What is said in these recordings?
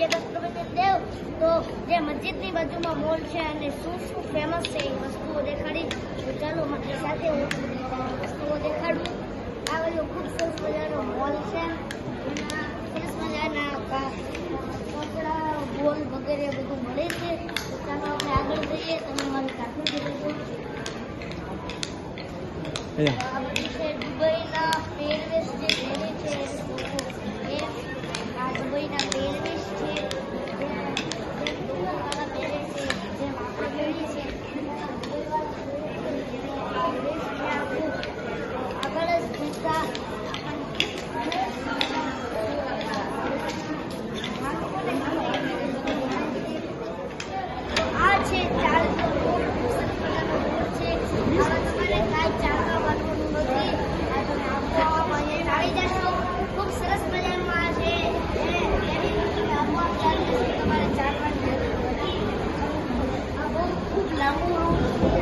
જે કસ્ટમર દેવ તો જે મસ્જિદની બાજુમાં મોલ છે અને શું શું ફેમસ છે એ વસ્તુઓ દેખાડી. તો ચાલો મારી સાથે હું વસ્તુઓ દેખાડું. આ બધું ખૂબ સરસ મજાનો મોલ છે. સરસ મજાના બોલ વગેરે બધું મળે છે. તો ચાલો આપણે આગળ જઈએ. તમે મારી સાથે જોડો અહીંયા. આ બધી છે દુબઈના પહેરવેશ જે છે. એ આ દુબઈના પહેરવેશ છે જે જે દુબઈવાળા પહેરે છે જેમ આપણે પહેરીએ છીએ એના દુબઈવાળા પહેરે છે જેનો આ ડ્રેસ છે આખું આગળ જ જૂતા આ છે ચાલ છે આમાં તમારે કાંઈ ચાલવા વાળવાનું નથી આ તમે આબોહવામાં અહીંયા આવી જશો ખૂબ સરસ મજાનું આ છે એ એની તમે આબોહવા ચાલી આ બહુ ખૂબ લાંબુ રૂટ છે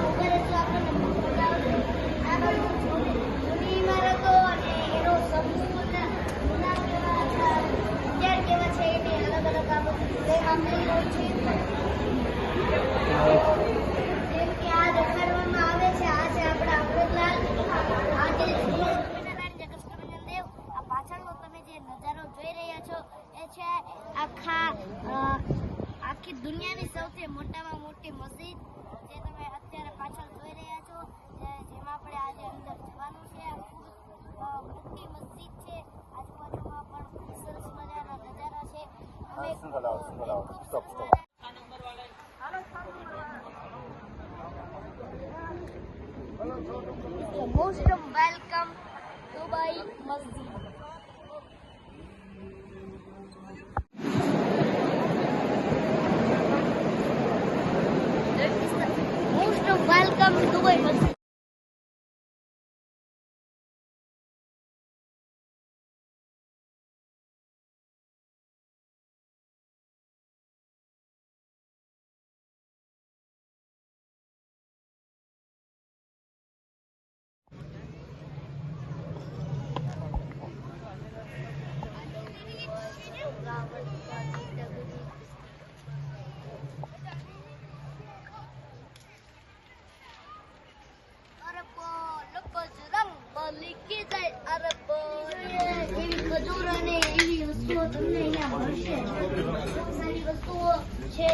ઉપર તો આપણને મજા આવશે આ બાજુ જૂની જૂની ઇમારતો અને એનો સંપૂર્ણ જૂના કેવા અત્યાર કેવા છે એની અલગ અલગ આ બધું આપેલી હોય છે જેમ કે આ દેખાડવામાં આવે છે આ છે આપણા અમૃતલાલ આ જે જૂનો સ્વામિનારાયણ જે કૃષ્ણભજન દેવ આ પાછળનો તમે જે નજારો જોઈ રહ્યા છો એ છે આખા આખી દુનિયાની સૌથી મોટામાં મોટી મસ્જિદ જે તમે અત્યારે પાછળ જોઈ રહ્યા છો જેમાં આપણે આજે અંદર જવાનું છે. મોટી મસ્જિદ છે. આજુબાજુમાં પણ ખૂબ સરસ મજાના નજારા છે અમે most welcome Dubai Masjid. મજૂર અને એવી વસ્તુઓ તમને અહીંયા મળશે સારી વસ્તુઓ છે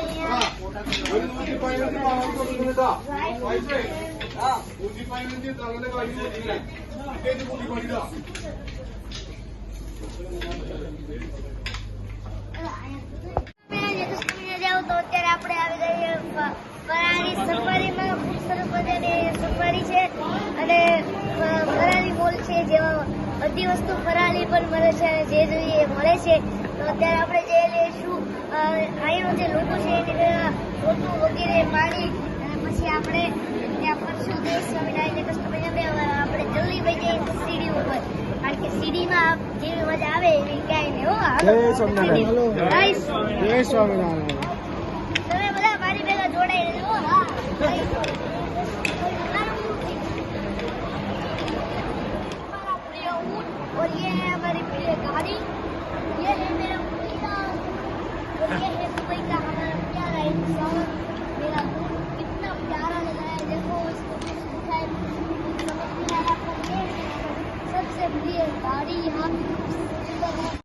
તો અત્યારે આપણે આવી જઈએ સફારીમાં ખૂબ સરસ સફારી છે અને ફરારી મોલ છે જેવા બધી વસ્તુ ફરાલી પણ મળે છે અને જે જોઈએ એ મળે છે તો અત્યારે આપણે જે લઈશું અહીંનો જે લોકો છે એને ફોટો વગેરે પાડી અને પછી આપણે ત્યાં ફરશું કશું સ્વામિનારાયણ કૃષ્ણ આપણે જલ્દી વહી જઈએ સીડી ઉપર કારણ કે સીડીમાં જેવી મજા આવે એવી ક્યાંય નહીં હો. જય સ્વામિનારાયણ. જય સ્વામિનારાયણ.